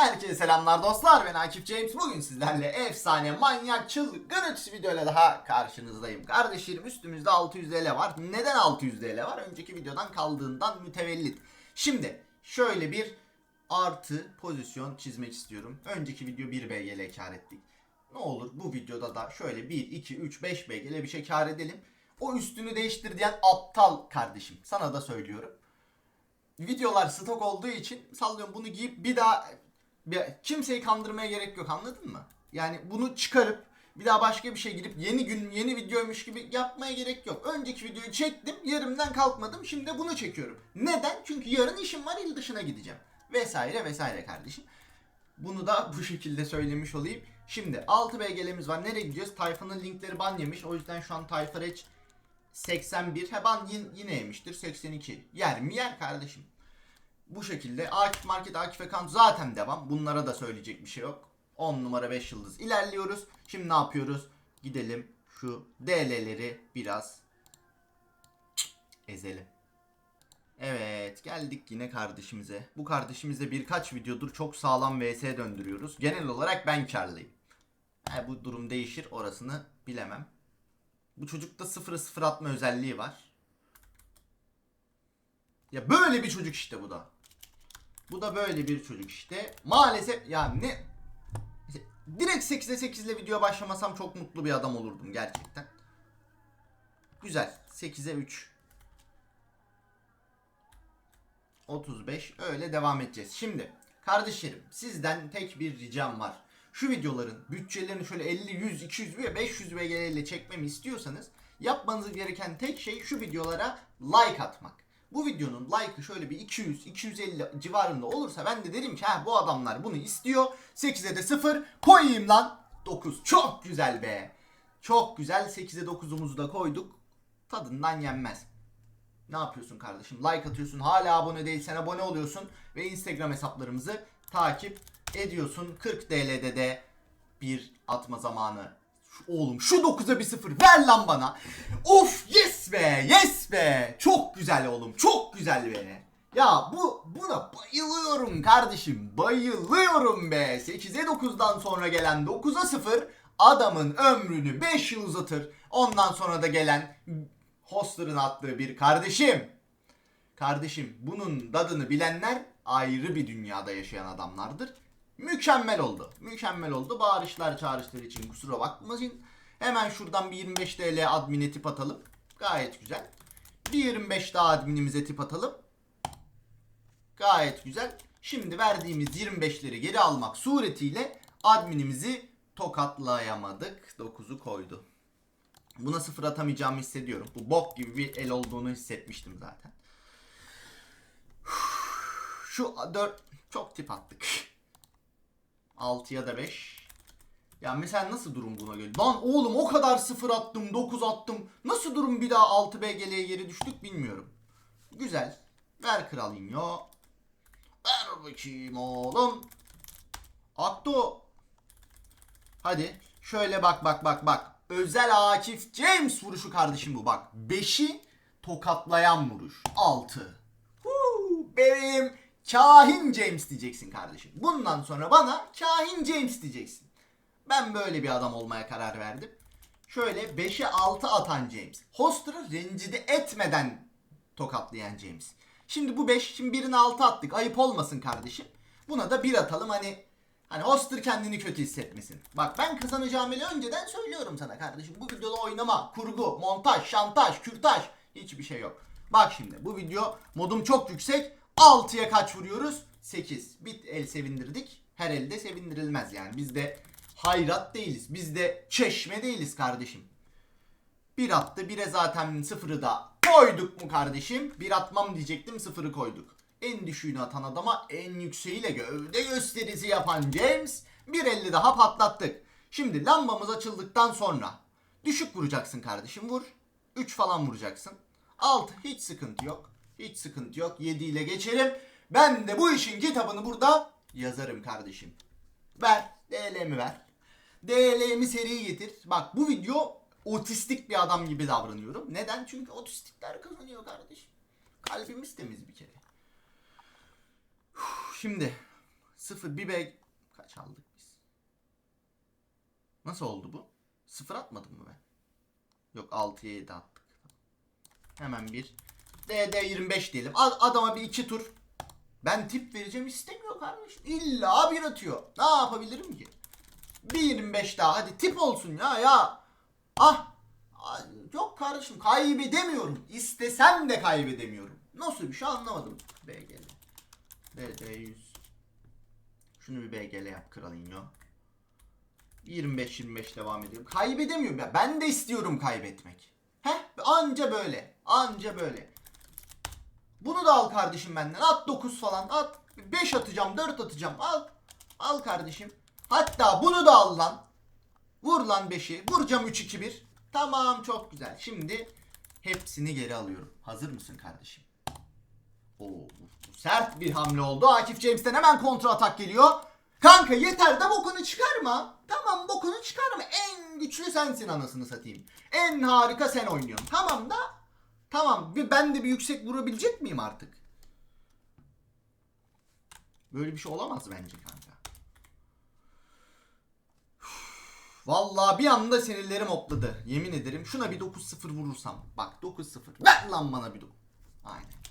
Herkese selamlar dostlar. Ben Akif James. Bugün sizlerle efsane manyak çılgın ötesi videoyla daha karşınızdayım. Kardeşlerim üstümüzde 600 TL var. Neden 600 TL var? Önceki videodan kaldığından mütevellit. Şimdi şöyle bir artı pozisyon çizmek istiyorum. Önceki video 1 BGL kar ettik. Ne olur bu videoda da şöyle 1 2 3 5 BGL bir şey kar edelim. O üstünü değiştir diyen aptal kardeşim. Sana da söylüyorum. Videolar stok olduğu için sallıyorum bunu giyip bir daha bir, kimseyi kandırmaya gerek yok anladın mı? Yani bunu çıkarıp bir daha başka bir şey girip yeni gün yeni videoymuş gibi yapmaya gerek yok. Önceki videoyu çektim yerimden kalkmadım şimdi bunu çekiyorum. Neden? Çünkü yarın işim var il dışına gideceğim. Vesaire vesaire kardeşim. Bunu da bu şekilde söylemiş olayım. Şimdi 6 BG'lemiz var. Nereye gidiyoruz? Tayfan'ın linkleri ban yemiş. O yüzden şu an Tayfa Reç 81. He ban yin- yine yemiştir. 82. Yer mi yer kardeşim. Bu şekilde Akif Market, Akif Account zaten devam. Bunlara da söyleyecek bir şey yok. 10 numara 5 yıldız ilerliyoruz. Şimdi ne yapıyoruz? Gidelim şu DL'leri biraz ezelim. Evet geldik yine kardeşimize. Bu kardeşimize birkaç videodur çok sağlam VS döndürüyoruz. Genel olarak ben karlıyım. He, bu durum değişir orasını bilemem. Bu çocukta 0'ı 0 atma özelliği var. Ya böyle bir çocuk işte bu da. Bu da böyle bir çocuk işte. Maalesef ya ne direkt 8'e 8 ile video başlamasam çok mutlu bir adam olurdum gerçekten. Güzel. 8'e 3. 35 öyle devam edeceğiz. Şimdi kardeşlerim sizden tek bir ricam var. Şu videoların bütçelerini şöyle 50, 100, 200 ve 500 VG ile çekmemi istiyorsanız yapmanız gereken tek şey şu videolara like atmak. Bu videonun like'ı şöyle bir 200, 250 civarında olursa ben de derim ki ha bu adamlar bunu istiyor. 8'e de 0 koyayım lan. 9 çok güzel be. Çok güzel 8'e 9'umuzu da koyduk. Tadından yenmez. Ne yapıyorsun kardeşim? Like atıyorsun. Hala abone değilsen abone oluyorsun. Ve Instagram hesaplarımızı takip ediyorsun. 40 TL'de de bir atma zamanı. Oğlum şu 9'a bir sıfır ver lan bana. Of yes be yes be. Çok güzel oğlum çok güzel be. Ya bu buna bayılıyorum kardeşim. Bayılıyorum be. 8'e 9'dan sonra gelen 9'a 0 adamın ömrünü 5 yıl uzatır. Ondan sonra da gelen Hoster'ın attığı bir kardeşim. Kardeşim bunun dadını bilenler ayrı bir dünyada yaşayan adamlardır. Mükemmel oldu. Mükemmel oldu. Bağırışlar çağrışlar için kusura bakmayın. Hemen şuradan bir 25 TL admine tip atalım. Gayet güzel. Bir 25 daha adminimize tip atalım. Gayet güzel. Şimdi verdiğimiz 25'leri geri almak suretiyle adminimizi tokatlayamadık. 9'u koydu. Buna sıfır atamayacağımı hissediyorum. Bu bok gibi bir el olduğunu hissetmiştim zaten. Şu 4 çok tip attık. 6'ya da 5. Ya mesela nasıl durum buna göre? Lan oğlum o kadar sıfır attım, 9 attım. Nasıl durum bir daha 6 BGL'ye geri düştük bilmiyorum. Güzel. Ver kralinyo. Ver bakayım oğlum. Attı o. Hadi. Şöyle bak bak bak bak. Özel Akif James vuruşu kardeşim bu bak. 5'i tokatlayan vuruş. 6. Benim Kahin James diyeceksin kardeşim. Bundan sonra bana Kahin James diyeceksin. Ben böyle bir adam olmaya karar verdim. Şöyle 5'e 6 atan James. Hoster'ı rencide etmeden tokatlayan James. Şimdi bu 5 şimdi birini 6 attık. Ayıp olmasın kardeşim. Buna da 1 atalım hani hani Hoster kendini kötü hissetmesin. Bak ben kazanacağımı önceden söylüyorum sana kardeşim. Bu videoda oynama, kurgu, montaj, şantaj, kürtaj hiçbir şey yok. Bak şimdi bu video modum çok yüksek. 6'ya kaç vuruyoruz? 8. Bir el sevindirdik. Her elde sevindirilmez yani. Biz de hayrat değiliz. Biz de çeşme değiliz kardeşim. Bir attı. Bire zaten sıfırı da koyduk mu kardeşim? Bir atmam diyecektim sıfırı koyduk. En düşüğünü atan adama en yükseğiyle gövde gösterisi yapan James bir elli daha patlattık. Şimdi lambamız açıldıktan sonra düşük vuracaksın kardeşim vur. 3 falan vuracaksın. 6 hiç sıkıntı yok. Hiç sıkıntı yok. 7 ile geçerim. Ben de bu işin kitabını burada yazarım kardeşim. Ver. DL'mi ver. DL'mi seri getir. Bak bu video otistik bir adam gibi davranıyorum. Neden? Çünkü otistikler kazanıyor kardeşim. Kalbimiz temiz bir kere. Şimdi 0 bir B kaç aldık biz? Nasıl oldu bu? 0 atmadım mı ben? Yok 6'ya 7 attık. Hemen bir DD 25 diyelim. Ad- Adama bir iki tur. Ben tip vereceğim istemiyor kardeşim. İlla bir atıyor. Ne yapabilirim ki? Bir 25 daha hadi tip olsun ya ya. Ah. Yok kardeşim kaybedemiyorum. İstesem de kaybedemiyorum. Nasıl bir şey anlamadım. BGL. DD 100. Şunu bir BGL yap kralınyo. 25-25 devam ediyorum. Kaybedemiyorum ya. Ben de istiyorum kaybetmek. Heh anca böyle. Anca böyle. Bunu da al kardeşim benden. At 9 falan. At. 5 atacağım 4 atacağım. Al. Al kardeşim. Hatta bunu da al lan. Vur lan 5'i. Vuracağım 3-2-1. Tamam çok güzel. Şimdi hepsini geri alıyorum. Hazır mısın kardeşim? Oo, sert bir hamle oldu. Akif James'ten hemen kontra atak geliyor. Kanka yeter de bokunu çıkarma. Tamam bokunu çıkarma. En güçlü sensin anasını satayım. En harika sen oynuyorsun. Tamam da tamam bir ben de bir yüksek vurabilecek miyim artık? Böyle bir şey olamaz bence kanka. Vallahi bir anda sinirlerim hopladı. Yemin ederim. Şuna bir 9-0 vurursam. Bak 9-0. Ver lan bana bir 9. Aynen kanka.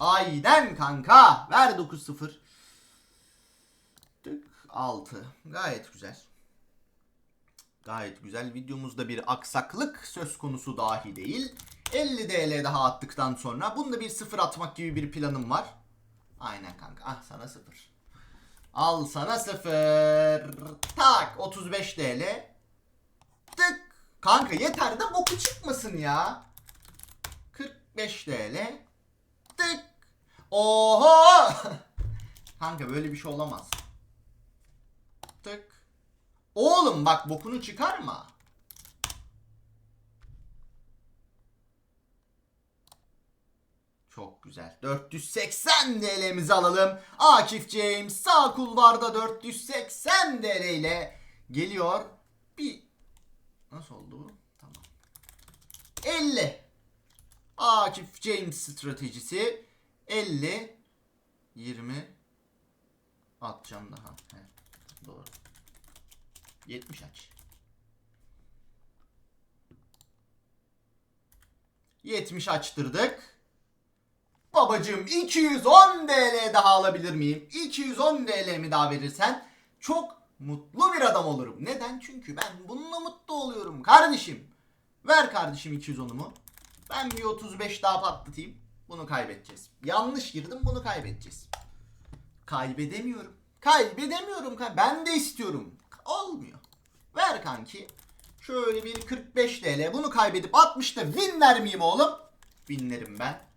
Aynen kanka. Ver 9-0. Tık 6. Gayet güzel. Gayet güzel. Videomuzda bir aksaklık söz konusu dahi değil. 50 DL daha attıktan sonra bunda bir sıfır atmak gibi bir planım var. Aynen kanka. Ah sana sıfır. Al sana sıfır. Tak 35 TL. Tık. Kanka yeter de boku çıkmasın ya. 45 TL. Tık. Oho. Kanka böyle bir şey olamaz. Tık. Oğlum bak bokunu çıkarma. Çok güzel. 480 TL'mizi alalım. Akif James sağ kulvarda 480 TL ile geliyor. Bir Nasıl oldu bu? Tamam. 50. Akif James stratejisi 50 20 atacağım daha. He, doğru. 70 aç. 70 açtırdık. Babacım 210 TL daha alabilir miyim? 210 TL mi daha verirsen çok mutlu bir adam olurum. Neden? Çünkü ben bununla mutlu oluyorum kardeşim. Ver kardeşim 210'umu. Ben bir 35 daha patlatayım. Bunu kaybedeceğiz. Yanlış girdim bunu kaybedeceğiz. Kaybedemiyorum. Kaybedemiyorum. Kay- Ben de istiyorum. Olmuyor. Ver kanki. Şöyle bir 45 TL. Bunu kaybedip 60'ta win vermeyeyim oğlum. Winlerim ben.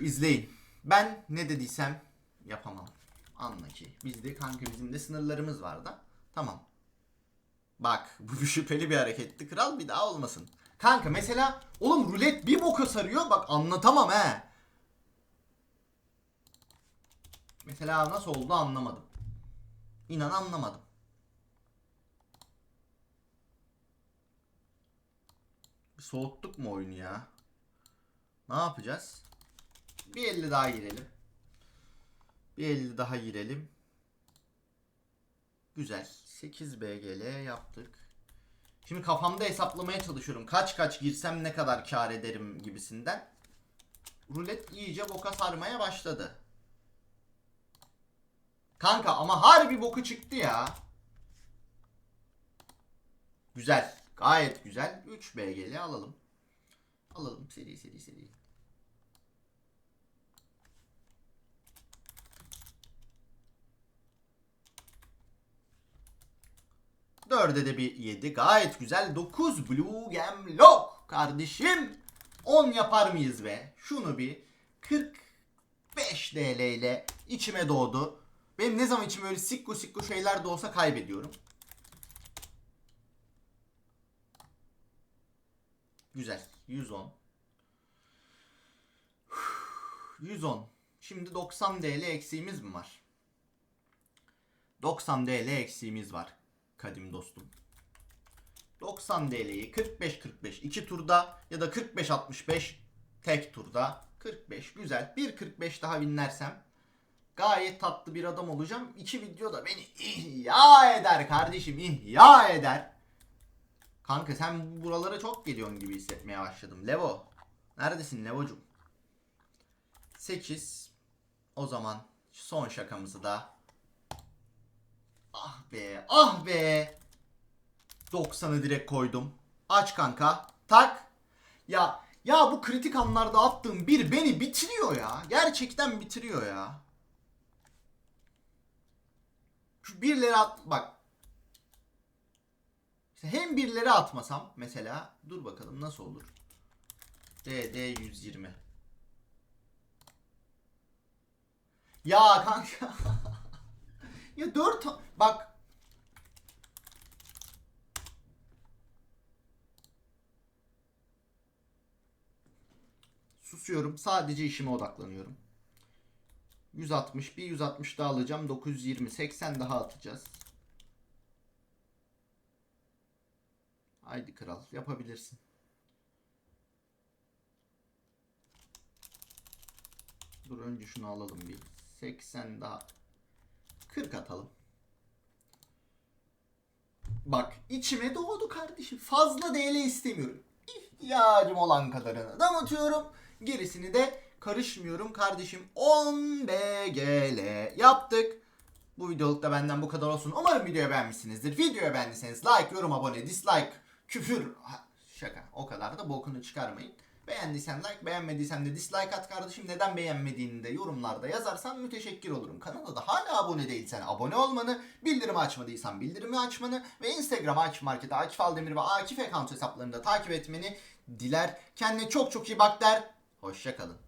İzleyin. Ben ne dediysem yapamam. Anla ki. Bizde kanka bizim de sınırlarımız var da. Tamam. Bak bu şüpheli bir hareketti. Kral bir daha olmasın. Kanka mesela oğlum rulet bir boka sarıyor. Bak anlatamam he. Mesela nasıl oldu anlamadım. İnan anlamadım. Soğuttuk mu oyunu ya? Ne yapacağız? Bir 50 daha girelim. Bir 50 daha girelim. Güzel. 8 BGL yaptık. Şimdi kafamda hesaplamaya çalışıyorum. Kaç kaç girsem ne kadar kar ederim gibisinden. Rulet iyice boka sarmaya başladı. Kanka ama harbi boku çıktı ya. Güzel. Gayet güzel. 3 BGL alalım. Alalım seri seri seri. Dörde de bir 7. Gayet güzel. 9 Blue Gem Lock. Kardeşim. 10 yapar mıyız be? Şunu bir 45 TL ile içime doğdu. Benim ne zaman içime öyle sikko sikko şeyler de olsa kaybediyorum. Güzel. 110. 110. Şimdi 90 TL eksiğimiz mi var? 90 TL eksiğimiz var kadim dostum. 90 TL'yi 45-45 iki turda ya da 45-65 tek turda 45 güzel. Bir 45 daha winlersem Gayet tatlı bir adam olacağım. İki video da beni ihya eder kardeşim. ihya eder. Kanka sen buralara çok geliyorsun gibi hissetmeye başladım. Levo. Neredesin Levo'cum? 8. O zaman son şakamızı da. Ah be ah be. 90'ı direkt koydum. Aç kanka. Tak. Ya ya bu kritik anlarda attığım bir beni bitiriyor ya. Gerçekten bitiriyor ya. Şu birleri at bak. İşte hem birleri atmasam mesela dur bakalım nasıl olur. DD 120. Ya kanka. ya 4 bak Susuyorum. Sadece işime odaklanıyorum. 160. Bir 160 daha alacağım. 920. 80 daha atacağız. Haydi kral. Yapabilirsin. Dur önce şunu alalım bir. 80 daha. 40 atalım. Bak içime doğdu kardeşim. Fazla DL istemiyorum. İhtiyacım olan kadarını damatıyorum. Gerisini de karışmıyorum kardeşim. 10 BGL yaptık. Bu videoluk da benden bu kadar olsun. Umarım videoyu beğenmişsinizdir. Videoyu beğendiyseniz like, yorum, abone, dislike, küfür. Şaka. O kadar da bokunu çıkarmayın. Beğendiysen like, beğenmediysen de dislike at kardeşim. Neden beğenmediğini de yorumlarda yazarsan müteşekkir olurum. Kanala da hala abone değilsen abone olmanı, bildirimi açmadıysan bildirimi açmanı ve Instagram Akif Market'e Akif Aldemir ve Akif Account hesaplarını da takip etmeni diler. Kendine çok çok iyi bak der. Hoşçakalın.